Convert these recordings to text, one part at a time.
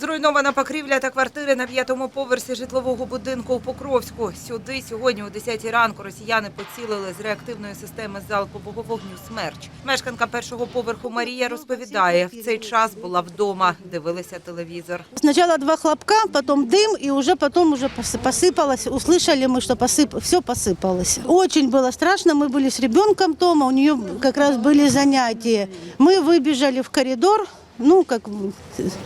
Зруйнована покрівля та квартири на п'ятому поверсі житлового будинку у Покровську. Сюди сьогодні о 10 ранку росіяни поцілили з реактивної системи залпового вогню «Смерч». Мешканка першого поверху Марія розповідає, в цей час була вдома, дивилися телевізор. Сначала два хлопка, потом дым, и уже потом уже пос- посыпалось. Услышали мы, что посып... все посыпалось. Очень было страшно. Мы были с ребенком дома, у нее как раз были занятия. Мы выбежали в коридор, ну, как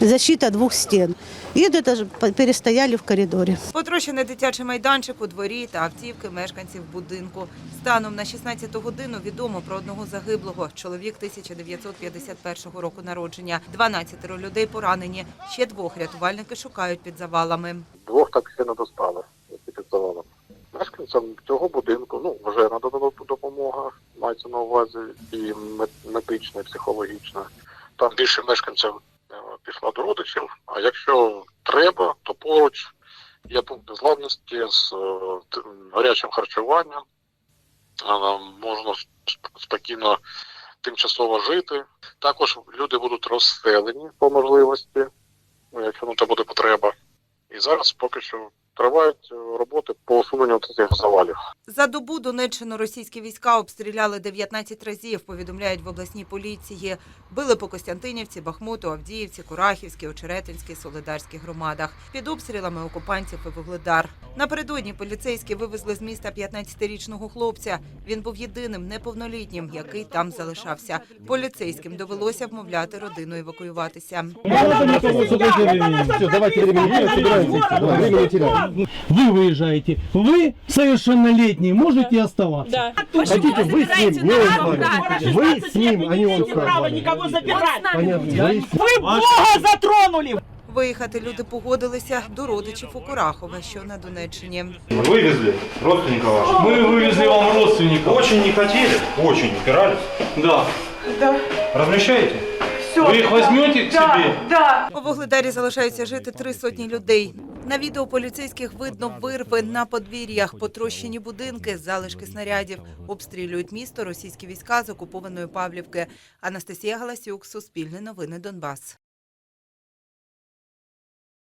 защита двух стен. И вот это же перестояли в коридоре. Потрощений дитячий майданчик у дворі та автівки мешканців будинку. Станом на 16 годину відомо про одного загиблого. Чоловік 1951 року народження. 12 людей поранені. Ще двох рятувальники шукають під завалами. Двох так ще не достали, які під завалом. Мешканцям цього будинку ну, вже надана допомога, мається на увазі і мед- медична, і психологічна. Там більше мешканців е, пішло до родичів, а якщо треба, то поруч є пункт незламності з е, гарячим харчуванням. Е, Можна спокійно тимчасово жити. Також люди будуть розселені по можливості, ну, якщо на це буде потреба. І зараз поки що тривають е, роботи по усуненню цих завалів. За добу Донеччину російські війська обстріляли 19 разів, повідомляють в обласній поліції. Били по Костянтинівці, Бахмуту, Авдіївці, Курахівській, Очеретинській, Солидарській громадах. Під обстрілами окупантів і Вугледар. Напередодні поліцейські вивезли з міста 15-річного хлопця. Він був єдиним неповнолітнім, який там залишався. Поліцейським довелося вмовляти родину евакуюватися. Давайте времени теряем, собираемся. Давай, времени теряем. Вы выезжаете. Вы совершеннолетний, можете оставаться. Да. Хотите, вы с ним, не он с вами. Вы с ним, а не он с право вами. никого забирать. Понятно. Вы с- Вы Бога затронули. Виїхати люди погодилися до родичів у Курахове, що на Донеччині. Вывезли родственников ваших? Мы вывезли вам родственников. Очень не хотели, очень упирались. Да. Размещаете? Вы их возьмете к себе? У Вугледарі залишаються жити три сотні людей. На відео поліцейських видно вирви на подвір'ях, потрощені будинки, залишки снарядів. Обстрілюють місто російські війська з окупованої Павлівки. Анастасія Галасюк, Суспільне новини Донбас.